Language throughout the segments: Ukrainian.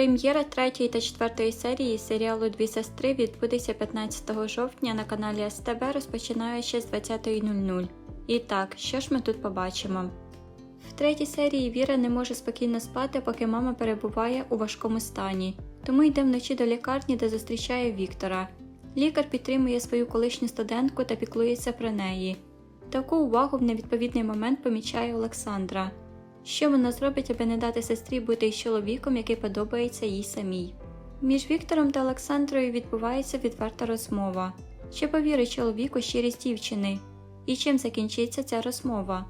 Прем'єра третьої та четвертої серії серіалу Дві сестри відбудеться 15 жовтня на каналі СТБ, розпочинаючи з 20.00. І так, що ж ми тут побачимо? В третій серії Віра не може спокійно спати, поки мама перебуває у важкому стані, тому йде вночі до лікарні, де зустрічає Віктора. Лікар підтримує свою колишню студентку та піклується про неї. Таку увагу в невідповідний момент помічає Олександра. Що вона зробить, аби не дати сестрі бути із чоловіком, який подобається їй самій? Між Віктором та Олександрою відбувається відверта розмова. Чи повірить чоловік у щирість дівчини? І чим закінчиться ця розмова?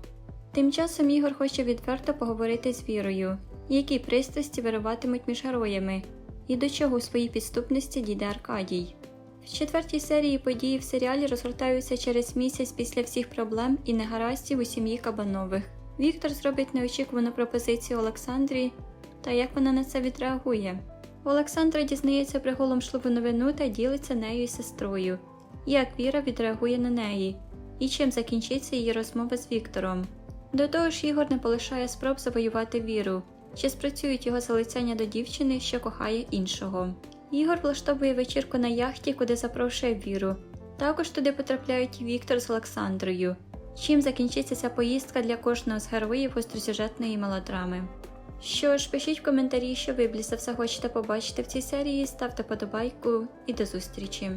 Тим часом Ігор хоче відверто поговорити з Вірою, які пристрасті вириватимуть між героями, і до чого у своїй підступності дійде Аркадій. В четвертій серії події в серіалі розгортаються через місяць після всіх проблем і негараздів у сім'ї Кабанових. Віктор зробить неочікувану пропозицію Олександрі, та як вона на це відреагує. Олександра дізнається про голомшливу новину та ділиться нею із сестрою. Як Віра відреагує на неї, і чим закінчиться її розмова з Віктором. До того ж, Ігор не полишає спроб завоювати віру, чи спрацюють його залицяння до дівчини, що кохає іншого. Ігор влаштовує вечірку на яхті, куди запрошує віру. Також туди потрапляють Віктор з Олександрою. Чим закінчиться ця поїздка для кожного з героїв гостросюжетної мелодрами. Що ж, пишіть в коментарі, що ви більше все хочете побачити в цій серії, ставте подобайку і до зустрічі!